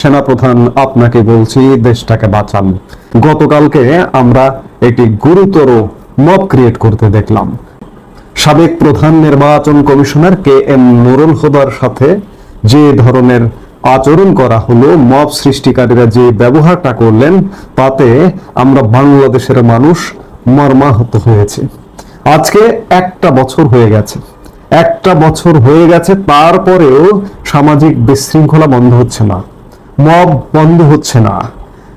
সেনাপ্রধান, আপনাকে বলছি দেশটাকে বাঁচান। গতকালকে আমরা একটি গুরুতর মব ক্রিয়েট করতে দেখলাম। সাবেক প্রধান নির্বাচন কমিশনার কে এম নুরুল হুদার সাথে যে ধরনের আচরণ করা হলো মব সৃষ্টিকারীরা যে ব্যবহারটা করলেন, তাতে আমরা বাংলাদেশের মানুষ মর্মাহত হয়েছে। আজকে একটা বছর হয়ে গেছে। একটা বছর হয়ে গেছে, তারপরেও সামাজিক বিশৃঙ্খলা বন্ধ হচ্ছে না। মব বন্ধ হচ্ছে না।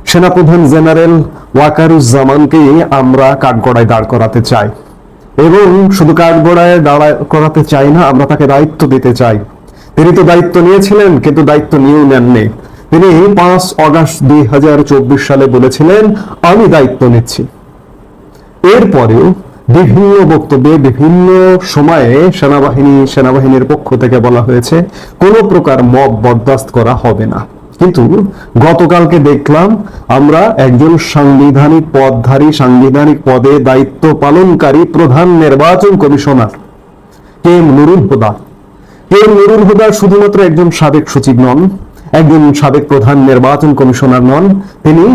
সেনাপ্রধান জেনারেল ওয়াকারুজ্জামানকে আমরা কাঠগড়ায় দাঁড় করাতে চাই। এবং শুধু কাঠগড়ায় দাঁড় করাতে চাই না, আমরা তাকে দায়িত্ব দিতে চাই। তিনি তো দায়িত্ব নিয়েছিলেন, কিন্তু দায়িত্ব নিয়েও নেননি। তিনি পাঁচ অগাস্ট দুই হাজার চব্বিশ সালে বলেছিলেন, আমি দায়িত্ব নিচ্ছি। এরপরেও বিভিন্ন বক্তব্যে বিভিন্ন সময়ে সেনাবাহিনী, সেনাবাহিনীর পক্ষ থেকে বলা হয়েছে, কোনো প্রকার মব বরদাস্ত করা হবে না। কিন্তু গতকালকে দেখলাম আমরা একজন সাংবিধানিক পদধারী, সাংবিধানিক পদে দায়িত্ব পালনকারী প্রধান নির্বাচন commissioner K M Nurul Huda. K M Nurul Huda শুধুমাত্র একজন সাবেক সচিব নন, একজন সাবেক প্রধান নির্বাচন কমিশনার নন, তিনি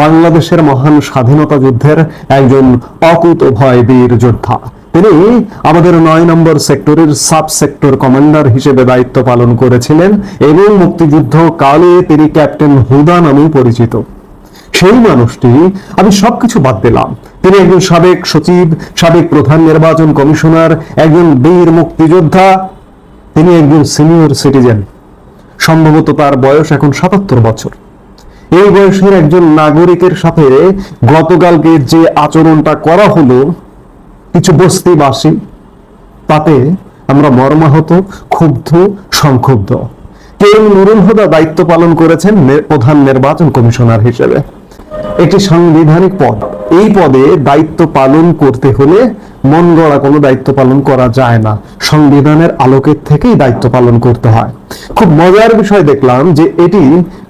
বাংলাদেশের মহান স্বাধীনতা যুদ্ধের একজন অকুত ভয় বীর যোদ্ধা। তিনি আমাদের নয় নম্বর সেক্টরের সাব সেক্টর কমান্ডার হিসেবে দায়িত্ব পালন করেছিলেন এবং মুক্তিযুদ্ধ কালে তিনি ক্যাপ্টেন হুদা নামেই পরিচিত। সেই মানুষটি আমি সবকিছু বাদ দিলাম। তিনি একজন সাবেক সচিব, সাবেক প্রধান নির্বাচন কমিশনার, একজন বীর মুক্তিযোদ্ধা, তিনি একজন সিনিয়র সিটিজেন। সম্ভবত তার বয়স এখন সাতাত্তর বছর। এই বয়সের একজন নাগরিকের সাথে গতকালকে যে আচরণটা করা হলো কিছু বস্তিবাসী তাতে আমরা মর্মাহত, ক্ষুব্ধ, সংক্ষুব্ধ। কে নুরুল হুদা দায়িত্ব পালন করেছেন প্রধান নির্বাচন কমিশনার হিসেবে। একটি সাংবিধানিক পদ। এই পদে দায়িত্ব পালন করতে হলে মন গড়া কোনো দায়িত্ব পালন করা যায় না। সংবিধানের আলোকের থেকেই দায়িত্ব পালন করতে হয়। খুব মজার বিষয় দেখলাম যে এটি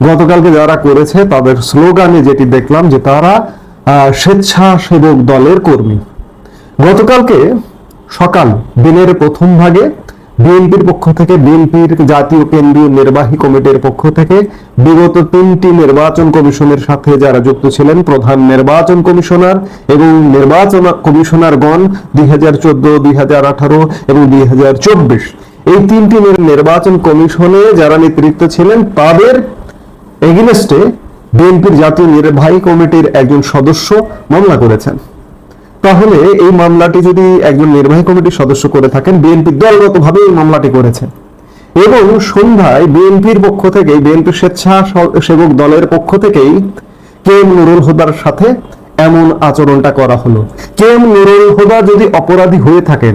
গতকালকে যারা করেছে, তাদের স্লোগানে যেটি দেখলাম যে তারা স্বেচ্ছাসেবক দলের কর্মী। গতকালকে সকাল দিনের প্রথম ভাগে বিএনপির পক্ষ থেকে, বিএনপির জাতীয় কেন্দ্রীয় নির্বাহী কমিটির পক্ষ থেকে বিগত তিনটি নির্বাচন কমিশনের সাথে যারা যুক্ত ছিলেন, প্রধান নির্বাচন কমিশনার এবং নির্বাচন কমিশনারগণ দুই হাজার চোদ্দ, দুই হাজার আঠারো এবং দুই হাজার চব্বিশ। এই তিনটি নির্বাচন কমিশনে যারা নেতৃত্ব ছিলেন, তাদের এগেনস্টে বিএনপির জাতীয় নির্বাহী কমিটির একজন সদস্য মামলা করেছেন। তাহলে এই মামলাটি যদি একজন নির্বাহী কমিটির সদস্য করে থাকেন, বিএনপি দলগতভাবে এই মামলাটি করেছে। এবং সন্ধ্যায় বিএনপির পক্ষ থেকে বিএনপি স্বেচ্ছা সেবক দলের পক্ষ থেকেই কে এম নুরুল হুদার সাথে এমন আচরণটা করা হলো। কে এম নুরুল হুদা যদি অপরাধী হয়ে থাকেন,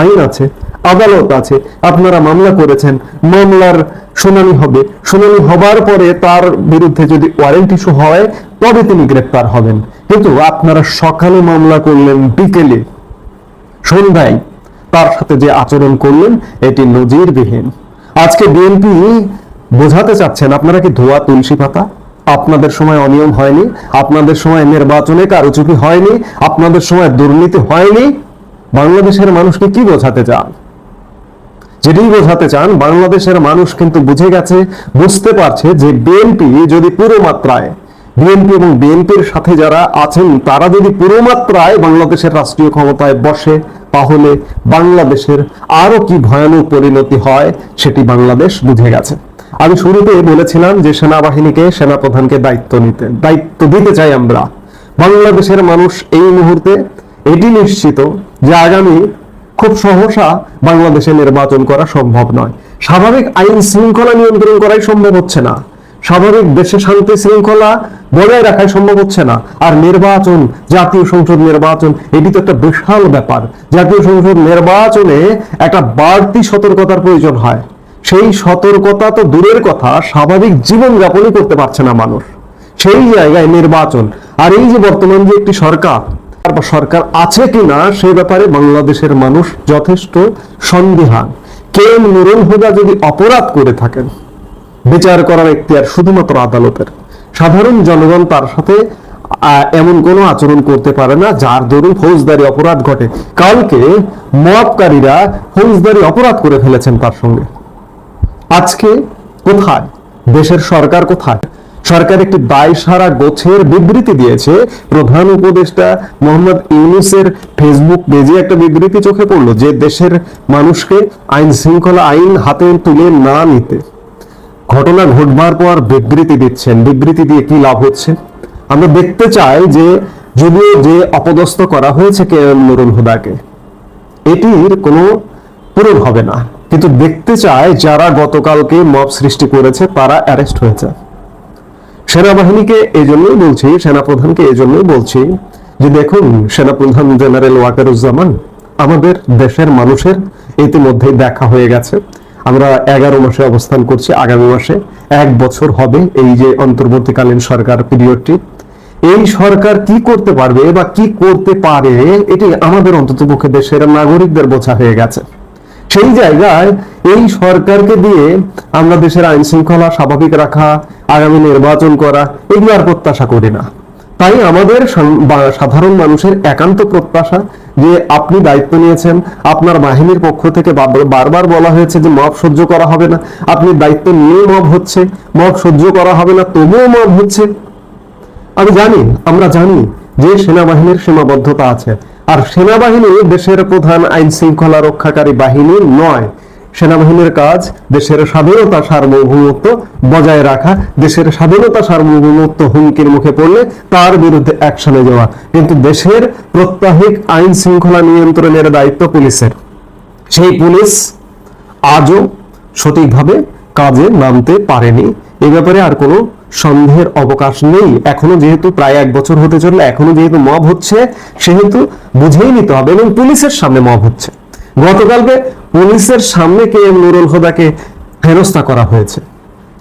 আইন আছে। আদালত আছে, আপনারা মামলা করেছেন, মামলার শুনানি হবে। শুনানি হবার পরে তার বিরুদ্ধে যদি ওয়ারেন্ট ইস্যু হয়, তবে তিনি গ্রেপ্তার হবেন। কিন্তু আপনারা সকালে মামলা করলেন, বিকেলে, সন্ধ্যায় তার সাথে যে আচরণ করলেন, এটি নজিরবিহীন। আজকে বিএনপি বোঝাতে চাচ্ছেন, আপনারা কি ধোয়া তুলসী পাতা? আপনাদের সময় অনিয়ম হয়নি, আপনাদের সময় নির্বাচনে কারুচুপি হয়নি, আপনাদের সময় দুর্নীতি হয়নি। বাংলাদেশের মানুষকে কি বোঝাতে চান? যেটাই বোঝাতে চান, বাংলাদেশের মানুষ কিন্তু বুঝে গেছে, বুঝতে পারছে যে বিএনপি যদি পুরো মাত্রায় বিএনপি এবং বিএনপির সাথে যারা আছেন, তারা যদি পুরো মাত্রায় বাংলাদেশের রাষ্ট্রীয় ক্ষমতায় বসে, তাহলে বাংলাদেশের আরও কি ভয়ানক পরিণতি হয় সেটি বাংলাদেশ বুঝে গেছে। আমি শুরুতে বলেছিলাম যে সেনাবাহিনীকে সেনাপ্রধানকে দায়িত্ব নিতে, দায়িত্ব দিতে চাই আমরা। বাংলাদেশের মানুষ এই মুহূর্তে এটি নিশ্চিত যে আগামী খুব সহসা বাংলাদেশে নির্বাচন করা সম্ভব নয়। স্বাভাবিক আইন শৃঙ্খলা নিয়ন্ত্রণ করাই সম্ভব হচ্ছে না। স্বাভাবিক দেশে শান্তি শৃঙ্খলা বজায় রাখাই সম্ভব হচ্ছে না। আর নির্বাচন, জাতীয় সংসদ নির্বাচন, এটি তো একটা বিশাল ব্যাপার। জাতীয় সংসদ নির্বাচনে একটা বাড়তি সতর্কতার প্রয়োজন হয়। সেই সতর্কতা তো দূরের কথা, স্বাভাবিক জীবন যাপনই করতে পারছে না মানুষ। সেই জায়গায় নির্বাচন। আর এই যে বর্তমান যে একটি সরকার সরকার আছে কিনা সে ব্যাপারে বাংলাদেশের মানুষ যথেষ্ট সন্দিহান। কে এম নুরুল হুদা যদি অপরাধ করে থাকেন, বিচার করার এখতিয়ার শুধুমাত্র আদালতের। সাধারণ জনগণ তার সাথে এমন কোনো আচরণ করতে পারে না যার দরুন ফৌজদারি অপরাধ ঘটে। কালকে মবকারীরা ফৌজদারি অপরাধ করে ফেলেছেন তার সঙ্গে। আজকে কোথায়? দেশের সরকার কোথায়? সরকার একটি সারা গোছের বিবৃতি দিয়েছে। প্রধান উপদেষ্টা মোহাম্মদ ইউনুসের ফেসবুক পেজে একটা বিবৃতি চোখে পড়ল যে দেশের মানুষকে আইন শৃঙ্খলা আইন হাতে তুলে না নিতে। ঘটনা ঘটবার পর বিবৃতি দিচ্ছেন। বিবৃতি দিয়ে কি লাভ হচ্ছে? আমরা দেখতে চাই যে যদিও যে অপদস্থ করা হয়েছে কে এম নুরুল হুদাকে, এটির কোনো পূরণ হবে না। কিন্তু দেখতে চায় যারা গতকালকে মব সৃষ্টি করেছে, তারা অ্যারেস্ট হয়েছে। সেনাবাহিনীকে এই জন্যই বলছি, সেনাপ্রধানকে এই জন্যই বলছি যে দেখুন, সেনাপ্রধান জেনারেল ওয়াকারুজ্জামান, আমাদের দেশের মানুষের ইতিমধ্যেই দেখা হয়ে গেছে। আমরা এগারো মাসে অবস্থান করছি, আগামী মাসে এক বছর হবে এই যে অন্তর্বর্তীকালীন সরকার পিরিয়ডটি। এই সরকার কি করতে পারবে বা কি করতে পারে, এটি আমাদের অন্ততপক্ষে দেশের নাগরিকদের বোঝা হয়ে গেছে। সেই জায়গায় এই সরকারকে দিয়ে আমরা দেশের আইন শৃঙ্খলা স্বাভাবিক রাখা, আগামী নির্বাচন করা, এগুলো আর প্রত্যাশা করি না। তাই আমাদের সাধারণ মানুষের একান্ত প্রত্যাশা যে আপনি দায়িত্ব নিয়েছেন, আপনার বাহিনীর পক্ষ থেকে বার- বারবার বলা হয়েছে যে মব সহ্য করা হবে না, আপনি দায়িত্ব নিয়ে মব হচ্ছে, মব সহ্য করা হবে না, তবুও মব হচ্ছে। আমি জানি, আমরা জানি যে সেনাবাহিনীর সীমাবদ্ধতা আছে। আর সেনাবাহিনী দেশের প্রধান আইন শৃঙ্খলা রক্ষাকারী বাহিনী নয়। সেনাবাহিনীর কাজ দেশের স্বাধীনতা সার্বভৌমত্ব বজায় রাখা, দেশের স্বাধীনতা সার্বভৌমত্ব হুমকির মুখে পড়লে তার বিরুদ্ধে অ্যাকশনে যাওয়া। কিন্তু দেশের প্রত্যাহিক আইন শৃঙ্খলা নিয়ন্ত্রণের দায়িত্ব পুলিশের। সেই পুলিশ আজও সঠিকভাবে কাজে নামতে পারেনি। এ ব্যাপারে আর কোনো সন্দেহের অবকাশ নেই। এখনও যেহেতু প্রায় এক বছর হতে চলল, এখনও যেহেতু মব হচ্ছে, সেহেতু বুঝেই নিতে হবে এবং পুলিশের সামনে মব হচ্ছে। গতকালকে পুলিশের সামনে কে এম নুরুল হোদাকে হেনস্থা করা হয়েছে?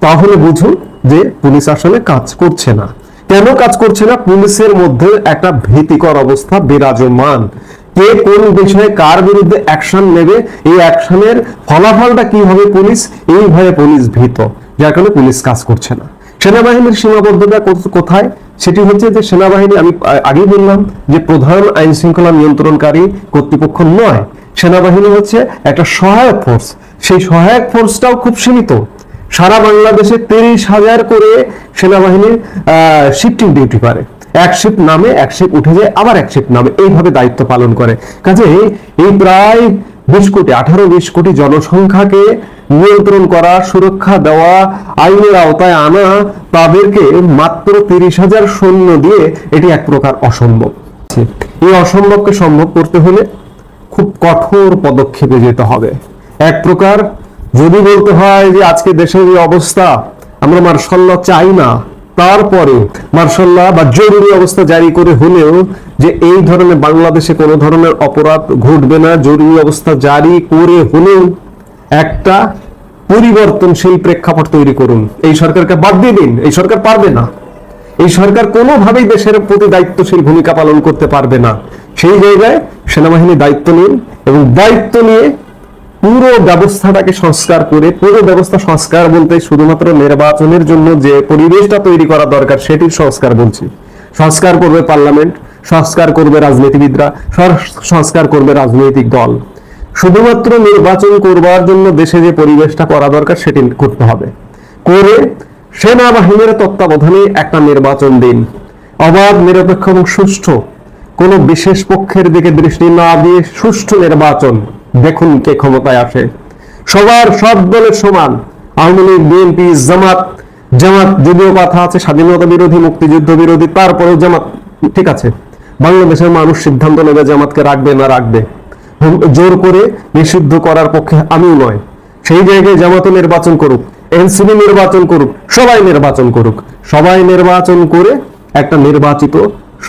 তাহলে বুঝুন যে পুলিশ আসলে কাজ করছে না। কেন কাজ করছে না? পুলিশের মধ্যে একটা ভীতিকর অবস্থা, বিরাজমান। কে কোন বিষয়ে কার বিরুদ্ধে অ্যাকশন নেবে, এই অ্যাকশনের ফলাফলটা কি হবে পুলিশ? এই ভয়ে পুলিশ ভীত, যার কারণে পুলিশ কাজ করছে না। সেনাবাহিনীর সীমাবদ্ধতা কোথায়? সেটি হচ্ছে যে সেনাবাহিনী, আমি আগেই বললাম যে প্রধান আইন শৃঙ্খলা নিয়ন্ত্রণকারী কর্তৃপক্ষ নয়। সেনাবাহিনী হচ্ছে একটা সহায়ক ফোর্স সেই সহায়ক ফোর্সটাও খুব সীমিত। সারা বাংলাদেশে তিরিশ হাজার করে সেনাবাহিনীর শিফটিং ডিউটি করে এক শিফট নামে, এক শিফট উঠে যায়, আবার এক শিফট নামে। এইভাবে দায়িত্ব পালন করে। কাজে এই প্রায় বিশ কোটি, আঠারো বিশ কোটি জনসংখ্যাকে নিয়ন্ত্রণ করা, সুরক্ষা দেওয়া, আইনের আওতায় আনা, তাদেরকে মাত্র তিরিশ হাজার সৈন্য দিয়ে এটি এক প্রকার অসম্ভব। এই অসম্ভবকে সম্ভব করতে হলে খুব কঠোর পদক্ষেপে যেতে হবে। এক প্রকার যদি বলতে হয় যে আজকে দেশের এই অবস্থা, আমরা মার্শাল্লাহ চাই না তারপরে, মার্শাল্লাহ, বা জরুরি অবস্থা জারি করে হলেও যে এই ধরনের বাংলাদেশে কোনো ধরনের অপরাধ ঘটবে না, জরুরি অবস্থা জারি করে হলেও একটা পরিবর্তনশীল প্রেক্ষাপট তৈরি করুন। এই সরকারকে বাদ দিয়ে দিন, এই সরকার পারবে না। এই সরকার কোনোভাবেই দেশের প্রতি দায়িত্বশীল ভূমিকা পালন করতে পারবে না। সেই জায়গায় সেনাবাহিনী দায়িত্ব নিন এবং দায়িত্ব নিয়ে পুরো ব্যবস্থাটাকে সংস্কার করে, পুরো ব্যবস্থা সংস্কার বলতে শুধুমাত্র নির্বাচনের জন্য যে পরিবেশটা তৈরি করা দরকার, সেটির সংস্কার বলছি। সংস্কার করবে পার্লামেন্ট, সংস্কার করবে রাজনীতিবিদরা সংস্কার করবে রাজনৈতিক দল। শুধুমাত্র নির্বাচন করবার জন্য দেশে যে পরিবেশটা করা দরকার, সেটি করতে হবে। করে সেনাবাহিনীর তত্ত্বাবধানে একটা নির্বাচন দিন। অবাধ, নিরপেক্ষ এবং সুষ্ঠু। কোনো বিশেষ পক্ষের দিকে দৃষ্টি না দিয়ে সুষ্ঠু নির্বাচন। দেখুন কে ক্ষমতায় আসে। সবার সব দলের সমান, আওয়ামী লীগ বিএনপি জামাত জামাত যদিও কথা আছে, স্বাধীনতা বিরোধী, মুক্তিযুদ্ধ বিরোধী, তারপরেও জামাত ঠিক আছে। বাংলাদেশের মানুষ সিদ্ধান্ত নেবে জামাতকে রাখবে না রাখবে। জোর করে নিষিদ্ধ করার পক্ষে আমিও নয়। সেই জায়গায় জামাত নির্বাচন করুক এনসিবি নির্বাচন করুক, সবাই নির্বাচন করুক। সবাই নির্বাচন করে একটা নির্বাচিত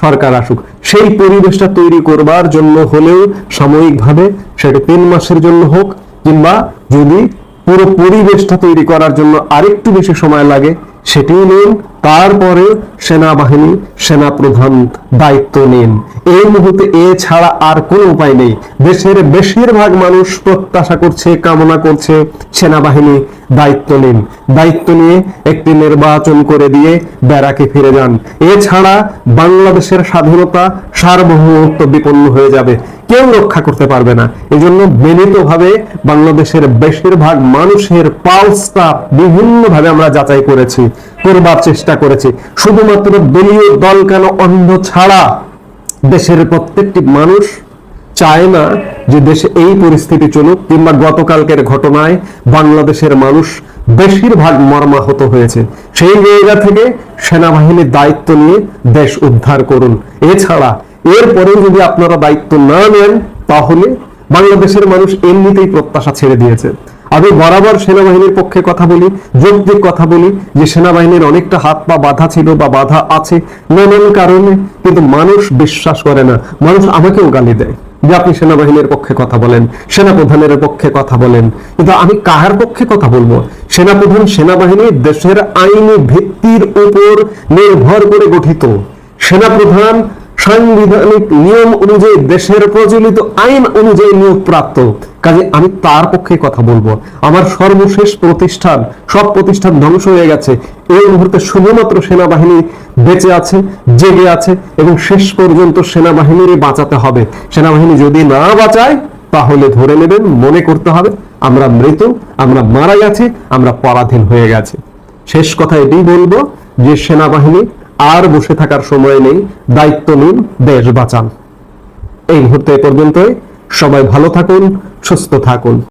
সরকার আসুক। সেই পরিবেশটা তৈরি করবার জন্য হলেও সাময়িকভাবে সেটা তিন মাসের জন্য হোক, কিংবা যদি পুরো পরিবেশটা তৈরি করার জন্য আরেকটু বেশি সময় লাগে সেটিও নিন তারপরে সেনাবাহিনী সেনা প্রধান দায়িত্ব নিন। এই মুহূর্তে এ ছাড়া আর কোনো উপায় নেই। দেশের বেশিরভাগ মানুষ প্রত্যাশা করছে, কামনা করছে, সেনাবাহিনী দায়িত্ব নিন। দায়িত্ব নিয়ে একটি নির্বাচন করে দিয়ে ব্যারাকে ফিরে যান। এছাড়া বাংলাদেশের স্বাধীনতা সার্বভৌমত্ব বিপন্ন হয়ে যাবে। কেউ রক্ষা করতে পারবে না। এজন্য বিনীতভাবে বাংলাদেশের বেশিরভাগ মানুষের পালসটা বিভিন্নভাবে আমরা যাচাই করেছি। করবার চেষ্টা করেছি। শুধুমাত্র দলীয় দল কেন অন্ধ ছাড়া? দেশের প্রত্যেকটি মানুষ চায় না যে দেশে এই পরিস্থিতি চলুক, কিংবা গতকালকের ঘটনায় বাংলাদেশের মানুষ বেশিরভাগ মর্মাহত হয়েছে। সেই জায়গা থেকে সেনাবাহিনীর দায়িত্ব নিয়ে দেশ উদ্ধার করুন। এছাড়া এরপরেও যদি আপনারা দায়িত্ব না নেন, তাহলে বাংলাদেশের মানুষ এমনিতেই প্রত্যাশা ছেড়ে দিয়েছে। আমি বরাবর সেনাবাহিনীর পক্ষে কথা বলি, যৌক্তিক কথা বলি যে সেনাবাহিনীর অনেকটা হাত পা বাধা ছিল বা বাধা আছে নানান কারণে, কিন্তু মানুষ বিশ্বাস করে না। মানুষ আমাকেও গালি দেয় যে আপনি সেনাবাহিনীর পক্ষে কথা বলেন, সেনাপ্রধানের পক্ষে কথা বলেন। কিন্তু আমি কাহার পক্ষে কথা বলব? সেনাপ্রধান সেনাবাহিনী দেশের আইনি ভিত্তির উপর নির্ভর করে গঠিত। সেনাপ্রধান সাংবিধানিক নিয়ম অনুযায়ী দেশের প্রচলিত আইন অনুযায়ী নিয়োগ প্রাপ্ত। কাজে আমি তার পক্ষে কথা বলব। আমার সর্বশেষ প্রতিষ্ঠান, সব প্রতিষ্ঠান ধ্বংস হয়ে গেছে। এই মুহূর্তে শুধুমাত্র সেনাবাহিনী বেঁচে আছে, জেগে আছে এবং শেষ পর্যন্ত সেনাবাহিনীরই বাঁচাতে হবে। সেনাবাহিনী যদি না বাঁচায়, তাহলে ধরে নেবেন, মনে করতে হবে, আমরা মৃত, আমরা মারা গেছি আমরা পরাধীন হয়ে গেছে। শেষ কথা এটাই বলব যে, সেনাবাহিনী আর বসে থাকার সময় নেই। দায়িত্ব নিন দেশ বাঁচান। এই মুহূর্তে পর্যন্তই। সবাই ভালো থাকুন, সুস্থ থাকুন।